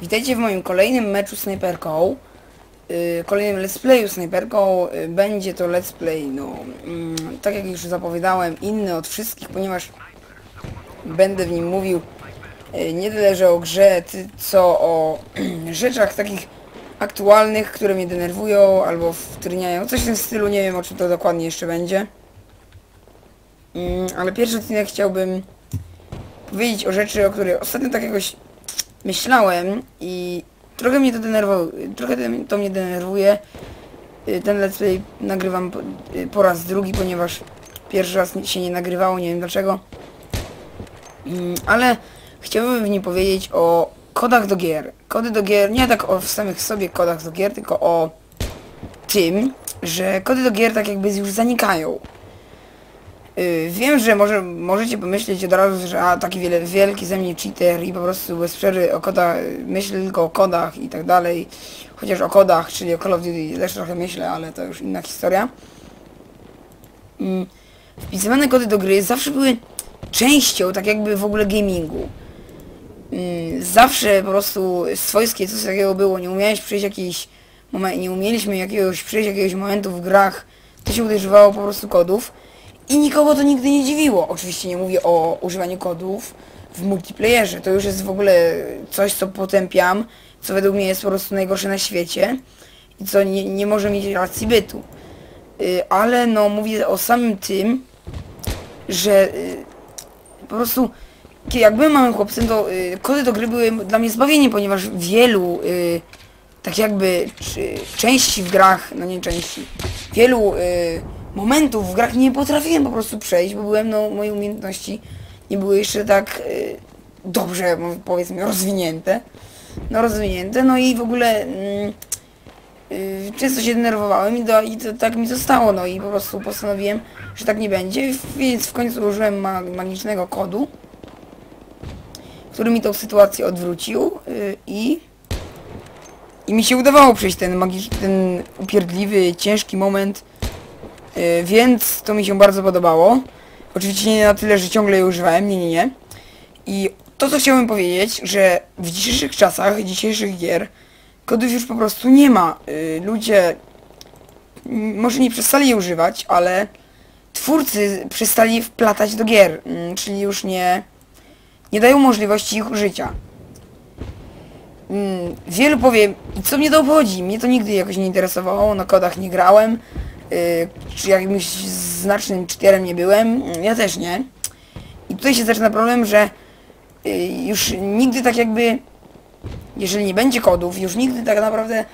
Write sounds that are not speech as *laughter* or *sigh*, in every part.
Witajcie w moim kolejnym meczu snajperką. Yy, kolejnym let's playu snajperką. Yy, będzie to let's play, no, mm, tak jak już zapowiadałem, inny od wszystkich, ponieważ będę w nim mówił yy, nie tyle, że o grze, co o *clears throat* rzeczach takich aktualnych, które mnie denerwują albo wtriniają. Coś w tym stylu, nie wiem o czym to dokładnie jeszcze będzie. Mm, ale pierwszy odcinek chciałbym powiedzieć o rzeczy, o których ostatnio tak jakoś myślałem i trochę mnie to denerwowało, trochę to mnie denerwuje. Y, Ten let's play nagrywam po, y, po raz drugi, ponieważ pierwszy raz się nie nagrywało, nie wiem dlaczego. Mm, Ale chciałbym w nim powiedzieć o kodach do gier. Kody do gier, nie tak o samych sobie kodach do gier, tylko o tym, że kody do gier tak jakby już zanikają. Yy, wiem, że może, możecie pomyśleć od razu, że a, taki wiele, wielki ze mnie cheater i po prostu bez przerwy o kodach, myślę tylko o kodach i tak dalej. Chociaż o kodach, czyli o Call of Duty też trochę myślę, ale to już inna historia. Mm, wpisywane kody do gry zawsze były częścią tak jakby w ogóle gamingu. Mm, zawsze po prostu swojskie coś takiego było, nie umiałeś przejść jakiejś nie umieliśmy jakiegoś przejść jakiegoś momentu w grach, to się używało po prostu kodów. I nikogo to nigdy nie dziwiło. Oczywiście nie mówię o używaniu kodów w multiplayerze. To już jest w ogóle coś, co potępiam, co według mnie jest po prostu najgorsze na świecie i co nie, nie może mieć racji bytu. Y, ale no mówię o samym tym, że y, po prostu jak byłem małym chłopcem, to y, kody do gry były dla mnie zbawieniem, ponieważ wielu y, tak jakby części w grach, no nie części, wielu y, momentów w grach nie potrafiłem po prostu przejść, bo byłem, no moje umiejętności nie były jeszcze tak y, dobrze, powiedzmy, rozwinięte. No rozwinięte, no i w ogóle mm, y, często się denerwowałem i, do, i to, tak mi zostało, no i po prostu postanowiłem, że tak nie będzie, więc w końcu użyłem ma, magicznego kodu, który mi tą sytuację odwrócił y, i i mi się udawało przejść ten magiczny, ten upierdliwy, ciężki moment, yy, więc to mi się bardzo podobało. Oczywiście nie na tyle, że ciągle je używałem, nie, nie, nie. I to, co chciałbym powiedzieć, że w dzisiejszych czasach, dzisiejszych gier, kodów już po prostu nie ma. Yy, ludzie może nie przestali je używać, ale twórcy przestali wplatać do gier, mm, czyli już nie, nie dają możliwości ich użycia. Mm, wielu powie, co mnie to obchodzi, mnie to nigdy jakoś nie interesowało, na kodach nie grałem, czy jakimś znacznym cheaterem nie byłem, ja też nie. I tutaj się zaczyna problem, że yy, już nigdy tak jakby, jeżeli nie będzie kodów, już nigdy tak naprawdę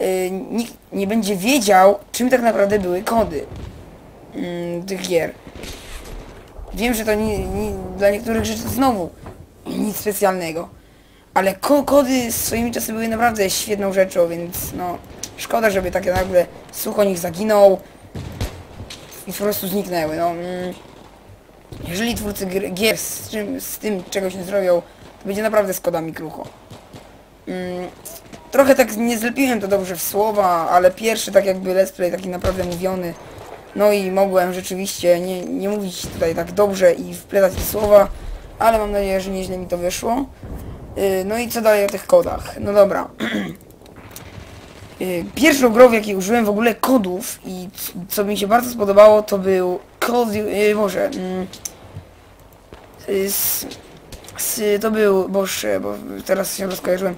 yy, nikt nie będzie wiedział, czym tak naprawdę były kody mm, tych gier. Wiem, że to nie, nie, dla niektórych rzeczy znowu nic specjalnego. Ale ko kody swoimi czasy były naprawdę świetną rzeczą, więc no szkoda, żeby takie nagle słuch o nich zaginął i po prostu zniknęły. No, mm, jeżeli twórcy gier z, czym, z tym czegoś nie zrobią, to będzie naprawdę z kodami krucho. Mm, trochę tak nie zlepiłem to dobrze w słowa, ale pierwszy tak jakby let's play taki naprawdę mówiony. No i mogłem rzeczywiście nie, nie mówić tutaj tak dobrze i wpletać te słowa, ale mam nadzieję, że nieźle mi to wyszło. Yy, No i co dalej o tych kodach? No dobra. Yy, Pierwszą grą, w jakiej użyłem w ogóle kodów i co mi się bardzo spodobało, to był Call yy, Boże, mm, yy, s, s, to był, Boże, bo teraz się rozkojarzyłem,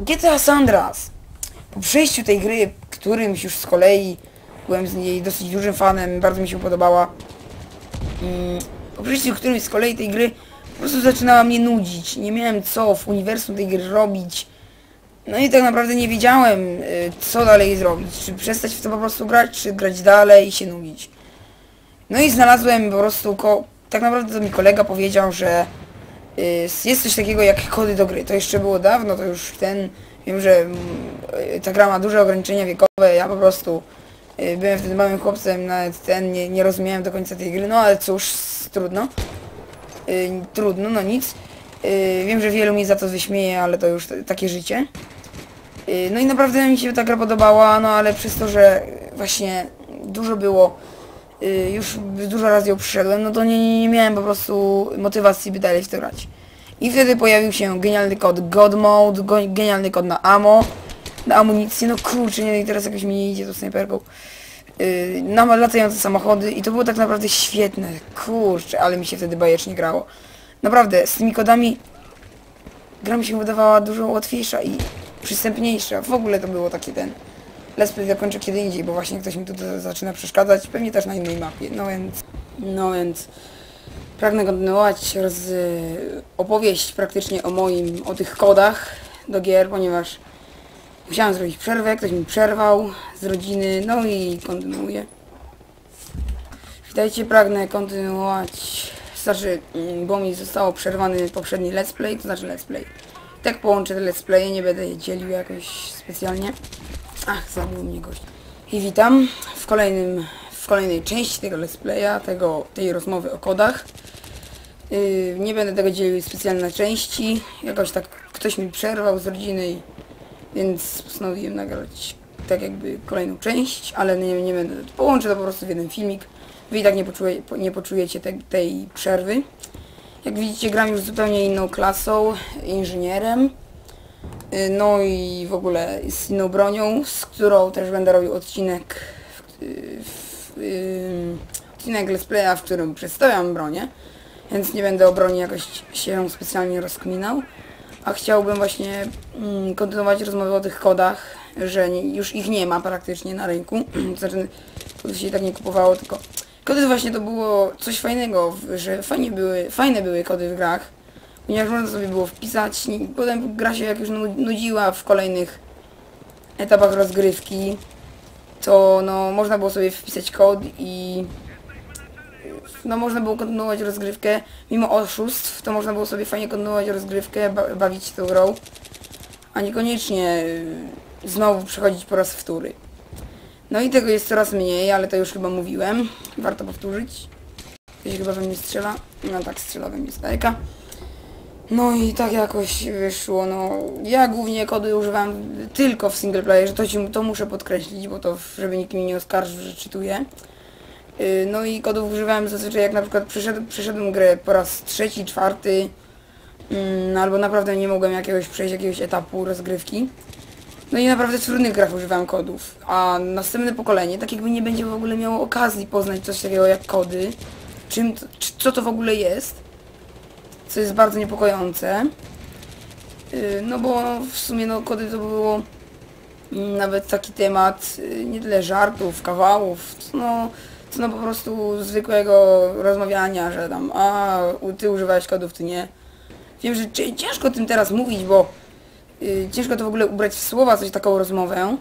GTA San Andreas. Po przejściu tej gry, którymś już z kolei byłem z niej dosyć dużym fanem, bardzo mi się podobała, Mm, po przejściu którymś z kolei tej gry po prostu zaczynała mnie nudzić. Nie miałem co w uniwersum tej gry robić. No i tak naprawdę nie wiedziałem, y, co dalej zrobić. Czy przestać w to po prostu grać, czy grać dalej i się nudzić. No i znalazłem po prostu, ko tak naprawdę to mi kolega powiedział, że y, jest coś takiego jak kody do gry. To jeszcze było dawno, to już ten, wiem, że mm, y, ta gra ma duże ograniczenia wiekowe, ja po prostu byłem wtedy małym chłopcem, nawet ten, nie, nie rozumiałem do końca tej gry, no ale cóż, trudno. Y, trudno, no nic. Y, wiem, że wielu mnie za to wyśmieje, ale to już takie życie. Y, no i naprawdę mi się ta gra podobała, no ale przez to, że właśnie dużo było, już dużo razy ją przyszedłem, no to nie, nie, miałem po prostu motywacji, by dalej w to grać. I wtedy pojawił się genialny kod God Mode, genialny kod na ammo, na amunicję, no kurczę, nie, i teraz jakoś mi nie idzie to snajperką. Yy, na latające samochody i to było tak naprawdę świetne, kurczę, ale mi się wtedy bajecznie grało. Naprawdę, z tymi kodami gra mi się wydawała dużo łatwiejsza i przystępniejsza. W ogóle to było takie ten... Let's play dokończę kiedy indziej, bo właśnie ktoś mi tu zaczyna przeszkadzać, pewnie też na innej mapie, no więc... No więc... Pragnę kontynuować roz... opowieść praktycznie o moim, o tych kodach do gier, ponieważ musiałem zrobić przerwę, ktoś mi przerwał z rodziny, no i kontynuuję. Witajcie, pragnę kontynuować, znaczy, bo mi zostało przerwany poprzedni let's play, to znaczy let's play. Tak połączę te let's playe, nie będę je dzielił jakoś specjalnie. Ach, zabił mnie gość. I witam w kolejnym, w kolejnej części tego let's playa, tego, tej rozmowy o kodach. Yy, nie będę tego dzielił specjalnie na części. Jakoś tak ktoś mi przerwał z rodziny, i, więc postanowiłem nagrać tak jakby kolejną część, ale nie, nie będę. Połączę to po prostu w jeden filmik. Wy i tak nie, poczuje, nie poczujecie te, tej przerwy. Jak widzicie gram już zupełnie inną klasą, inżynierem. Yy, No i w ogóle z inną bronią, z którą też będę robił odcinek w, w, yy, odcinek let's playa, w którym przedstawiam bronię. Więc nie będę o broni jakoś się specjalnie rozkminał. A chciałbym właśnie mm, kontynuować rozmowę o tych kodach, że nie, już ich nie ma praktycznie na rynku. *clears throat* to znaczy, kodów się tak nie kupowało, tylko kody właśnie to było coś fajnego, że fajnie były, fajne były kody w grach, ponieważ można sobie było wpisać, i potem gra się jak już nu- nudziła w kolejnych etapach rozgrywki, to no można było sobie wpisać kod i no można było kontynuować rozgrywkę, mimo oszustw, to można było sobie fajnie kontynuować rozgrywkę, ba bawić się tą grą, a niekoniecznie y, znowu przechodzić po raz wtóry. No i tego jest coraz mniej, ale to już chyba mówiłem, warto powtórzyć. Ktoś chyba we mnie strzela, no tak strzela we mnie z daleka. No i tak jakoś wyszło, no ja głównie kody używam tylko w singleplayerze, to, ci, to muszę podkreślić, bo to żeby nikt mi nie oskarżył, że czytuję. Y, No i kodów używałem zazwyczaj jak na przykład przeszedł, przeszedłem grę po raz trzeci, czwarty, mm, albo naprawdę nie mogłem jakiegoś przejść jakiegoś etapu rozgrywki. No i naprawdę w trudnych grach używałem kodów, a następne pokolenie tak jakby nie będzie w ogóle miało okazji poznać coś takiego jak kody, czym, to- co to w ogóle jest, co jest bardzo niepokojące. Y, No bo w sumie no kody to było mm, nawet taki temat y, nie tyle żartów, kawałów, no, co no po prostu zwykłego rozmawiania, że tam a ty używałeś kodów, ty nie. Wiem, że ciężko tym teraz mówić, bo y, ciężko to w ogóle ubrać w słowa coś taką rozmowę.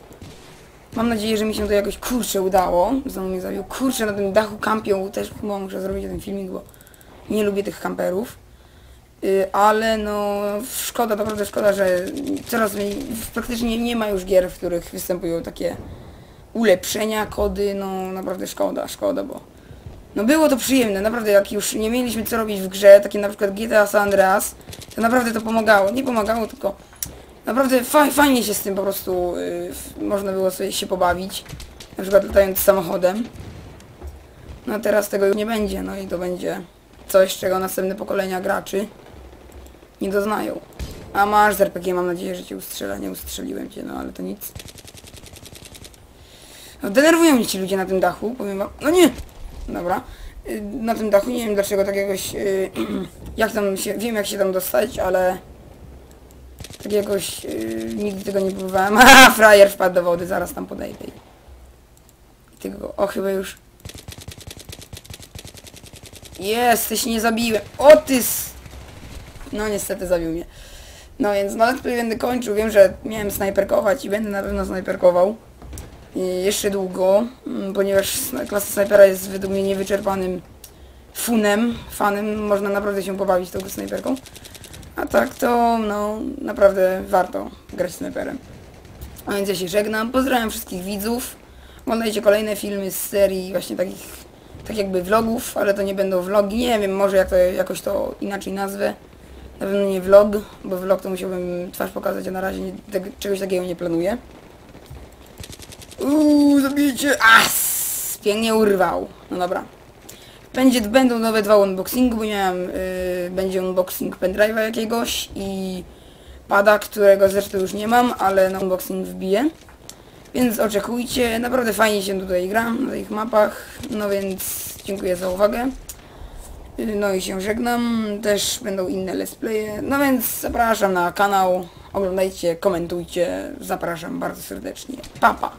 Mam nadzieję, że mi się to jakoś kurczę udało. Znowu mnie zabił. Kurczę, na tym dachu kampią też chyba muszę zrobić ten filmik, bo nie lubię tych kamperów. Y, ale no szkoda, naprawdę szkoda, że coraz mniej, praktycznie nie ma już gier, w których występują takie ulepszenia, kody, no naprawdę szkoda, szkoda, bo no było to przyjemne, naprawdę jak już nie mieliśmy co robić w grze, takie na przykład GTA San Andreas, to naprawdę to pomagało, nie pomagało, tylko naprawdę fa fajnie się z tym po prostu y, f- można było sobie się pobawić, na przykład latając samochodem. No a teraz tego już nie będzie, no i to będzie coś, czego następne pokolenia graczy nie doznają. A masz z RPG, mam nadzieję, że cię ustrzela, nie ustrzeliłem cię, no ale to nic. No, denerwują mnie ci ludzie na tym dachu, powiem wam. No nie! Dobra. Y, Na tym dachu nie wiem dlaczego tak jakoś... y, *clears throat* jak tam się... Wiem jak się tam dostać, ale... Tak jakoś... y, nigdy tego nie próbowałem. *laughs* A frajer wpadł do wody, zaraz tam podejdę. i- tego... O, chyba już... Jesteś, nie zabiłem. O ty s... No niestety zabił mnie. No więc no let's play będę kończył. Wiem, że miałem snajperkować i będę na pewno snajperkował. Jeszcze długo, mm, ponieważ klasa snajpera jest według mnie niewyczerpanym funem, fanem. Można naprawdę się pobawić tą snajperką. A tak to, no, naprawdę warto grać snajperem. A więc ja się żegnam. Pozdrawiam wszystkich widzów. Oglądajcie kolejne filmy z serii właśnie takich, tak jakby vlogów, ale to nie będą vlogi. Nie wiem, może jak to, jakoś to inaczej nazwę. Na pewno nie vlog, bo vlog to musiałbym twarz pokazać, a na razie nie, tego, czegoś takiego nie planuję. Uuu, zabijcie! As! Pięknie urwał. No dobra. Będzie, będą nowe dwa unboxingi, bo miałem, y, będzie unboxing pendrive'a jakiegoś i pada, którego zresztą już nie mam, ale na unboxing wbiję. Więc oczekujcie, naprawdę fajnie się tutaj gra na tych mapach, no więc dziękuję za uwagę. Y, No i się żegnam, też będą inne let's playe, no więc zapraszam na kanał, oglądajcie, komentujcie, zapraszam bardzo serdecznie. Pa, pa!